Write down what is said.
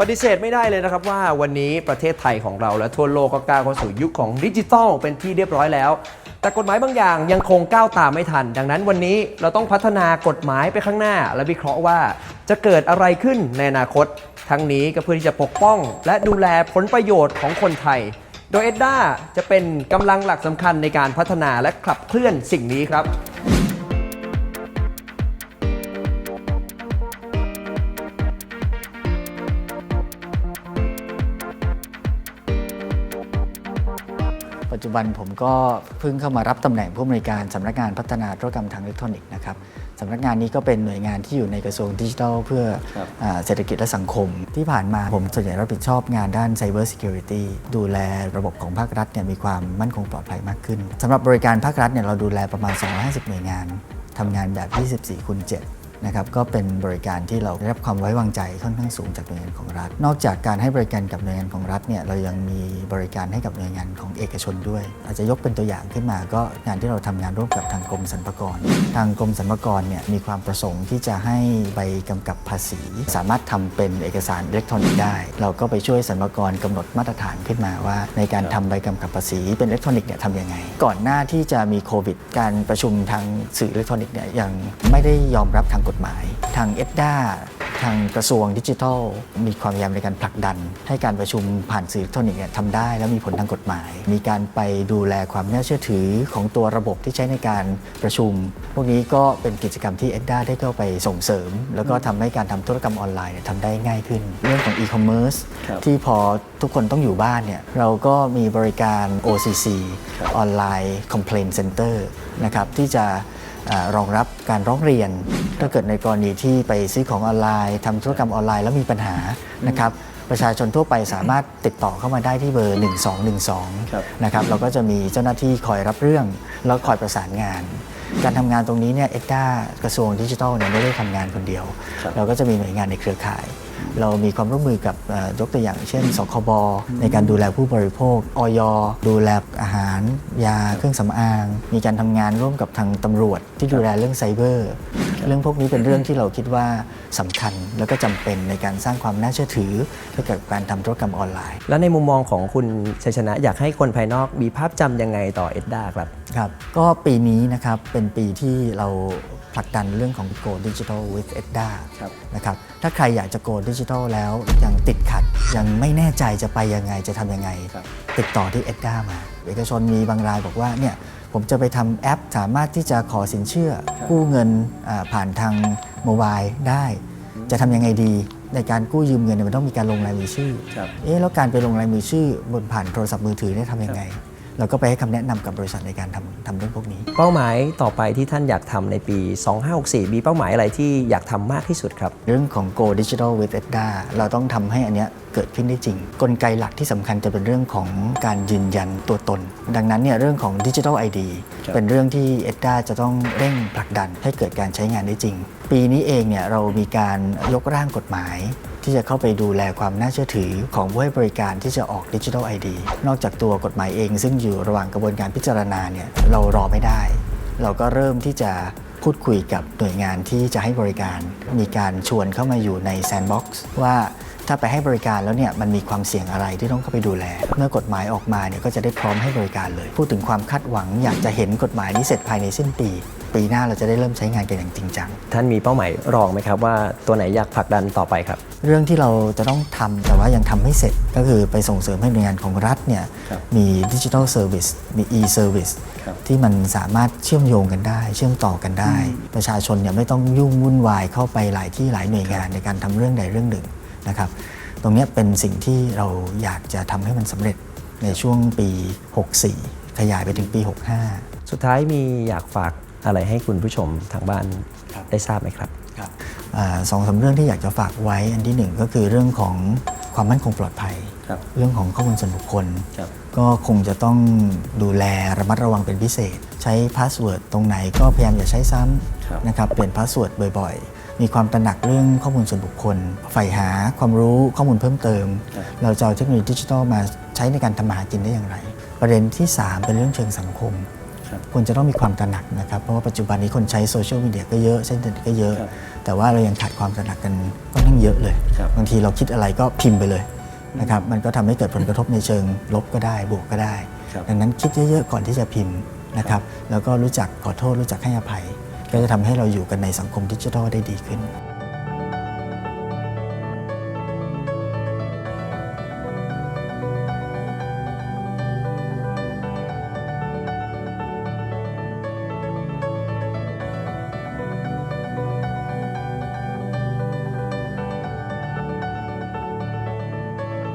ปฏิเสธไม่ได้เลยนะครับว่าวันนี้ประเทศไทยของเราและทั่วโลกก็ก้าวเข้าสู่ยุคของดิจิทัลเป็นที่เรียบร้อยแล้ว แต่กฎหมายบางอย่างยังคงก้าวตามไม่ทัน ดังนั้นวันนี้เราต้องพัฒนากฎหมายไปข้างหน้า และวิเคราะห์ว่าจะเกิดอะไรขึ้นในอนาคต ทั้งนี้ก็เพื่อที่จะปกป้อง และดูแลผลประโยชน์ของคนไทย โดยเอ็ดด้าจะเป็นกำลังหลักสำคัญในการพัฒนาและขับเคลื่อนสิ่งนี้ครับ ปัจจุบันผมก็เพิ่งเข้ามารับตำแหน่งผู้อำนวยการสำนักงานพัฒนาธุรกรรมทางอิเล็กทรอนิกส์นะครับสำนักงานนี้ก็เป็นหน่วยงานที่อยู่ในกระทรวงดิจิทัลเพื่ออ่าเศรษฐกิจและสังคม ที่ผ่านมาผมส่วนใหญ่รับผิดชอบงานด้าน Cyber Security ดูแลระบบของภาครัฐเนี่ยมีความมั่นคงปลอดภัยมากขึ้นสำหรับบริการภาครัฐเนี่ยเราดูแลประมาณ 250 หน่วยงานทำงานแบบ 24คูณ7 นะครับก็เป็นบริการที่เราได้รับความไว้วางใจค่อนข้างสูงจากหน่วยงานของรัฐ นอกจากการให้บริการกับหน่วยงานของรัฐเนี่ยเรายังมีบริการให้กับหน่วยงานของเอกชนด้วย อาจจะยกเป็นตัวอย่างขึ้นมา ก็งานที่เราทำงานร่วมกับทางกรมสรรพากร ทางกรมสรรพากรเนี่ยมีความประสงค์ที่จะให้ใบกำกับภาษี สามารถทำเป็นเอกสารอิเล็กทรอนิกส์ได้ เราก็ไปช่วยสรรพากรกำหนดมาตรฐานขึ้นมาว่า ในการทำใบกำกับภาษีเป็นอิเล็กทรอนิกส์เนี่ยทำยังไง ก่อนหน้าที่จะมีโควิด การประชุมทางสื่ออิเล็กทรอนิกส์เนี่ยยังไม่ได้ยอมรับทางกฎหมาย ทางเอ็ดด้าทางกระทรวงดิจิทัล มีความพยายามในการผลักดัน ให้การประชุมผ่านสื่ออิเล็กทรอนิกส์เนี่ยทำได้แล้วมีผลทางกฎหมาย มีการไปดูแลความน่าเชื่อถือของตัวระบบที่ใช้ในการประชุม พวกนี้ก็เป็นกิจกรรมที่เอ็ดด้าได้เข้าไปส่งเสริม แล้วก็ทำให้การทำธุรกรรมออนไลน์เนี่ยทำได้ง่ายขึ้น เรื่องของอีคอมเมิร์ซครับที่พอทุกคนต้องอยู่บ้านเนี่ยเราก็มีบริการ OCC ออนไลน์ Complaint Center นะครับที่จะอ่า รองรับการร้องเรียน ถ้าเกิดในกรณีที่ไปซื้อของออนไลน์ทำธุรกรรมออนไลน์แล้วมีปัญหานะครับประชาชนทั่วไปสามารถติดต่อเข้ามาได้ที่เบอร์ครับ1212 นะครับเราก็จะมีเจ้าหน้าที่คอยรับเรื่อง แล้วคอยประสานงาน การทำงานตรงนี้เนี่ยเอ็กด้ากระทรวงดิจิทัลเนี่ยไม่ได้ทำงานคนเดียวครับเราก็จะมีหน่วยงานในเครือข่าย เรามีความร่วมมือกับเอ่อยกตัวอย่างเช่น สคบ ในการดูแลผู้บริโภคออยดูแลอาหาร ยาเครื่องสำอาง มีการทำงานร่วมกับทางตำรวจ ที่ดูแลเรื่องไซเบอร์ เรื่องพวกนี้เป็นเรื่องที่เราคิดว่าสำคัญแล้วก็จำเป็นในการสร้างความน่าเชื่อถือให้กับการทำธุรกรรมออนไลน์ แล้วในมุมมองของคุณชัยชนะอยากให้คนภายนอกมีภาพจำยังไงต่อเอ็ดด้าครับครับ ก็ปีนี้นะครับเป็นปีที่เรา ผลักดันเรื่องของ Go Digital with EDDA ครับนะครับถ้าใครอยากจะ Go Digital แล้วยังติดขัด ยังไม่แน่ใจจะไปยังไงจะทำยังไงครับติดต่อที่ EDDA มา เอกชนมีบางรายบอกว่าเนี่ยผมจะไปทำแอปสามารถที่จะขอสินเชื่อ กู้เงินอ่าผ่านทางโมบายได้ จะทำยังไงดีในการกู้ยืมเงินเนี่ยมันต้องมีการลงลายมือชื่อครับเอ๊ะแล้วการไปลงลายมือชื่อบนผ่านโทรศัพท์มือถือเนี่ยทำยังไง เราก็ไปให้คำแนะนำกับบริษัทในการทำทำเรื่องพวกนี้ เป้าหมายต่อไปที่ท่านอยากทำในปี 2564 มีเป้าหมายอะไรที่อยากทำมากที่สุดครับ เรื่องของ Go Digital with EDDA เราต้องทำให้อันเนี้ยเกิดขึ้นได้จริง กลไกหลักที่สำคัญจะเป็นเรื่องของการยืนยันตัวตน ดังนั้นเนี่ยเรื่องของ Digital ID ครับ เป็นเรื่องที่ EDDA จะต้องเร่งผลักดันให้เกิดการใช้งานได้จริง ปีนี้เองเนี่ยเรามีการยกร่างกฎหมาย ที่จะเข้าไปดูแลความน่าเชื่อถือของผู้ให้บริการที่จะออก Digital ID นอกจากตัวกฎหมายเอง ซึ่งอยู่ระหว่างกระบวนการพิจารณาเนี่ยเรารอไม่ได้ เราก็เริ่มที่จะพูดคุยกับหน่วยงานที่จะให้บริการ มีการชวนเข้ามาอยู่ในแซนด์บ็อกซ์ว่าถ้าไปให้บริการแล้วเนี่ยมันมีความเสี่ยงอะไรที่ต้องเข้าไปดูแล เมื่อกฎหมายออกมาเนี่ยก็จะได้พร้อมให้บริการเลย พูดถึงความคาดหวังอยากจะเห็นกฎหมายนี้เสร็จภายในสิ้นปี ปีหน้าเราจะได้เริ่มใช้งานกันอย่างจริงจัง ท่านมีเป้าหมายรองไหมครับว่าตัวไหนอยากผลักดันต่อไปครับ เรื่องที่เราจะต้องทำแต่ว่ายังทำไม่เสร็จก็คือไปส่งเสริมให้หน่วยงานของรัฐเนี่ยครับมีดิจิทัลเซอร์วิสมี e-service ครับ ที่มันสามารถเชื่อมโยงกันได้ เชื่อมต่อกันได้ ประชาชนเนี่ยไม่ต้องยุ่งวุ่นวายเข้าไปหลายที่หลายหน่วยงานในการทำเรื่องใดเรื่องหนึ่งนะครับ ตรงเนี้ยเป็นสิ่งที่เราอยากจะทำให้มันสำเร็จในช่วงปี 64 ขยายไปถึงปี 65 สุดท้ายมีอยากฝาก อะไรให้คุณผู้ชมทางบ้านครับได้ทราบไหมครับครับอาสองสามเรื่องที่อยากจะฝากไว้อันที่หนึ่งก็คือเรื่องของความมั่นคงปลอดภัยครับเรื่องของข้อมูลส่วนบุคคลครับก็คงจะต้องดูแลระมัดระวังเป็นพิเศษ ใช้พาสเวิร์ดตรงไหนก็พยายามอย่าใช้ซ้ครับำนะครับเปลี่ยนพาสเวิร์ดบ่อยๆ มีความตระหนักเรื่องข้อมูลส่วนบุคคลใฝ่หาความรู้ข้อมูลเพิ่มเติมครับเราจะเอาเทคโนโลยีดิจิทัลมาใช้ในการทำมาหากินได้อย่างไร ประเด็นที่ 3 เป็นเรื่องเชิงสังคม ครับผควรจะต้องมีความตระหนักนะครับ เพราะว่าปัจจุบันนี้คนใช้โซเชียลมีเดียก็เยอะใช้อินเทอร์เน็ตก็เยอะครับแต่ว่าเรายังขาดความตระหนักกันก็นั่งเยอะเลยครับบางทีเราคิดอะไรก็พิมพ์ไปเลยนะครับมันก็ทำให้เกิดผลกระทบในเชิงลบก็ได้ บวกก็ได้ครับดังนั้นคิดเยอะๆก่อนที่จะพิมพ์นะครับแล้วก็รู้จักขอโทษรู้จักให้อภัย ก็จะทำให้เราอยู่กันในสังคมดิจิทัลได้ดีขึ้น